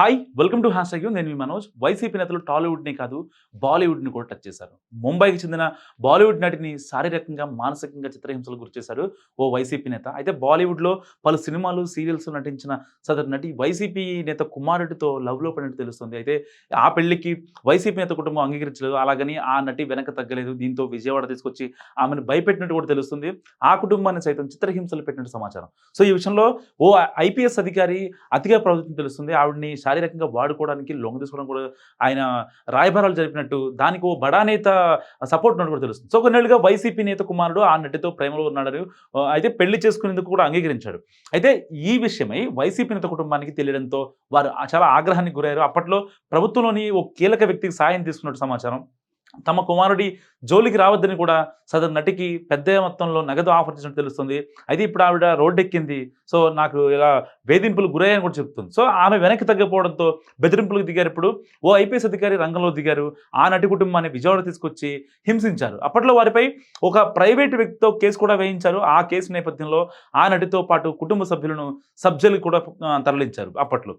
Hi welcome to hash నేను మీ Manoj. YCP నేతలు టాలీవుడ్ని కాదు బాలీవుడ్ని కూడా టచ్ చేశారు. ముంబైకి చెందిన బాలీవుడ్ నటిని శారీరకంగా మానసికంగా చిత్రహింసలకు గురిచేశారు ఓ వైసీపీ నేత. అయితే బాలీవుడ్లో పలు సినిమాలు సీరియల్స్ నటించిన సదరు నటి వైసీపీ నేత కుమారుడితో లవ్లో పడినట్టు తెలుస్తుంది. అయితే ఆ పెళ్ళికి వైసీపీ నేత కుటుంబం అంగీకరించలేదు. అలాగని ఆ నటి వెనక తగ్గలేదు. దీంతో విజయవాడ తీసుకొచ్చి ఆమెను భయపెట్టినట్టు కూడా తెలుస్తుంది. ఆ కుటుంబాన్ని సైతం చిత్రహింసలు పెట్టినట్టు సమాచారం. సో ఈ విషయంలో ఓ ఐపీఎస్ అధికారి అతిగా ప్రభుత్వం తెలుస్తుంది. ఆవిడని శారీరకంగా వాడుకోవడానికి లొంగ తీసుకోవడం కూడా ఆయన రాయబారాలు జరిపినట్టు దానికి ఓ బడా నేత సపోర్ట్ ఉన్నట్టు కూడా తెలుస్తుంది. సో కొన్నేళ్ళుగా వైసీపీ నేత కుమారుడు ఆ నటితో ప్రేమలో ఉన్నాడని అయితే పెళ్ళి చేసుకునేందుకు కూడా అంగీకరించాడు. అయితే ఈ విషయమై వైసీపీ నేత కుటుంబానికి తెలియడంతో వారు చాలా ఆగ్రహానికి గురయ్యారు. అప్పట్లో ప్రభుత్వంలోని ఓ కీలక వ్యక్తికి సాయం తీసుకున్నట్టు సమాచారం తమ కుమారుడి జోలికి రావద్దని కూడా సదరు నటికి పెద్ద మొత్తంలో నగదు ఆఫర్ చేసినట్టు తెలుస్తుంది. అయితే ఇప్పుడు ఆవిడ రోడ్డెక్కింది. సో నాకు ఇలా వేధింపులు గురయ్యని కూడా చెప్తుంది. సో ఆమె వెనక్కి తగ్గకపోవడంతో బెదిరింపులకు దిగారు ఇప్పుడు. ఓ ఐపీఎస్ అధికారి రంగంలో దిగారు. ఆ నటి కుటుంబాన్ని విజయవాడ తీసుకొచ్చి హింసించారు. అప్పట్లో వారిపై ఒక ప్రైవేట్ వ్యక్తితో కేసు కూడా వేయించారు. ఆ కేసు నేపథ్యంలో ఆ నటితో పాటు కుటుంబ సభ్యులను సబ్జెలు కూడా తరలించారు అప్పట్లో.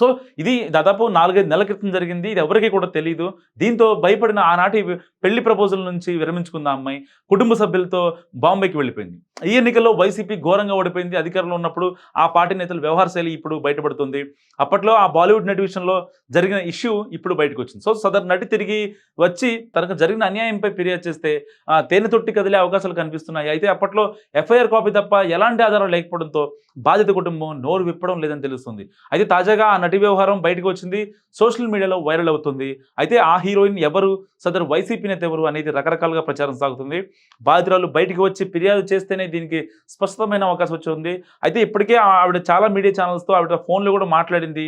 సో ఇది దాదాపు నాలుగైదు నెలల క్రితం జరిగింది. ఇది ఎవరికీ కూడా తెలియదు దీంతో భయపడిన ఆనాటి పెళ్ళి ప్రపోజల్ నుంచి విరమించుకున్న అమ్మాయి కుటుంబ సభ్యులతో బాంబేకి వెళ్ళిపోయింది. ఈ ఎన్నికల్లో వైసీపీ ఘోరంగా ఓడిపోయింది. అధికారంలో ఉన్నప్పుడు ఆ పార్టీ నేతల వ్యవహార శైలి ఇప్పుడు బయటపడుతుంది. అప్పట్లో ఆ బాలీవుడ్ నటి విషయంలో జరిగిన ఇష్యూ ఇప్పుడు బయటకు వచ్చింది సో సదరు నటి తిరిగి వచ్చి తనకు జరిగిన అన్యాయంపై ఫిర్యాదు చేస్తే ఆ, తేనె తొట్టి కదిలే అవకాశాలు కనిపిస్తున్నాయి. అయితే అప్పట్లో ఎఫ్ఐఆర్ కాపీ తప్ప ఎలాంటి ఆధారం లేకపోవడంతో బాధిత కుటుంబం నోరు విప్పడం లేదని తెలుస్తుంది. అయితే తాజాగా ఆ నటి వ్యవహారం బయటకు వచ్చింది సోషల్ మీడియాలో వైరల్ అవుతుంది. అయితే ఆ హీరోయిన్ ఎవరు? సదరు వైసీపీ నేత ఎవరు? అనేది రకరకాలుగా ప్రచారం సాగుతుంది. బాధితురాలు బయటికి వచ్చి ఫిర్యాదు చేస్తేనే దీనికి స్పష్టమైన అవకాశం వచ్చింది. అయితే ఇప్పటికే ఆవిడ చాలా మీడియా ఛానల్స్తో ఆవిడ ఫోన్లో కూడా మాట్లాడింది.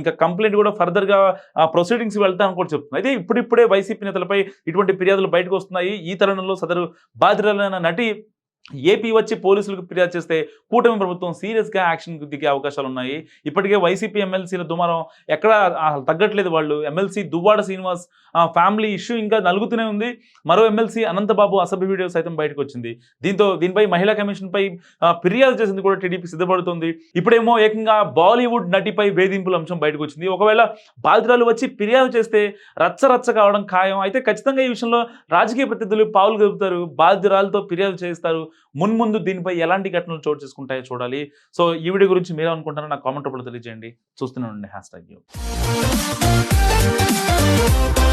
ఇంకా కంప్లైంట్ కూడా ఫర్దర్గా ప్రొసీడింగ్స్ వెళ్తామని కూడా చెప్తుంది. అయితే ఇప్పుడిప్పుడే వైసీపీ నేతలపై ఇటువంటి ఫిర్యాదులు బయటకు వస్తున్నాయి. ఈ తరుణంలో సదరు బాధితులైన నటి ఏపీ వచ్చి పోలీసులకు ఫిర్యాదు చేస్తే కూటమి ప్రభుత్వం సీరియస్గా యాక్షన్ దిగే అవకాశాలు ఉన్నాయి ఇప్పటికే వైసీపీ ఎమ్మెల్సీల దుమారం ఎక్కడ తగ్గట్లేదు వాళ్ళు. MLC Duvvada Srinivas family issue ఇంకా నలుగుతూనే ఉంది. మరో ఎమ్మెల్సీ అనంతబాబు అసభ్య వీడియో సైతం బయటకు వచ్చింది. దీంతో దీనిపై మహిళా కమిషన్పై ఫిర్యాదు చేసింది కూడా టీడీపీ సిద్ధపడుతుంది. ఇప్పుడేమో ఏకంగా బాలీవుడ్ నటిపై వేధింపుల అంశం బయటకు వచ్చింది. ఒకవేళ బాధితురాలు వచ్చి ఫిర్యాదు చేస్తే రచ్చ రచ్చ కావడం ఖాయం. అయితే ఖచ్చితంగా ఈ విషయంలో రాజకీయ ప్రతినిధులు పావులు గెలుపుతారు. బాధితురాలతో ఫిర్యాదు చేస్తారు మున్ముందు దీనిపై ఎలాంటి ఘటనలు చోటు చేసుకుంటాయో చూడాలి. సో ఈ వీడియో గురించి మీరు అనుకుంటారో నాకు కామెంట్ రూపంలో తెలియజేయండి. చూస్తూనే ఉండండి. Hash tag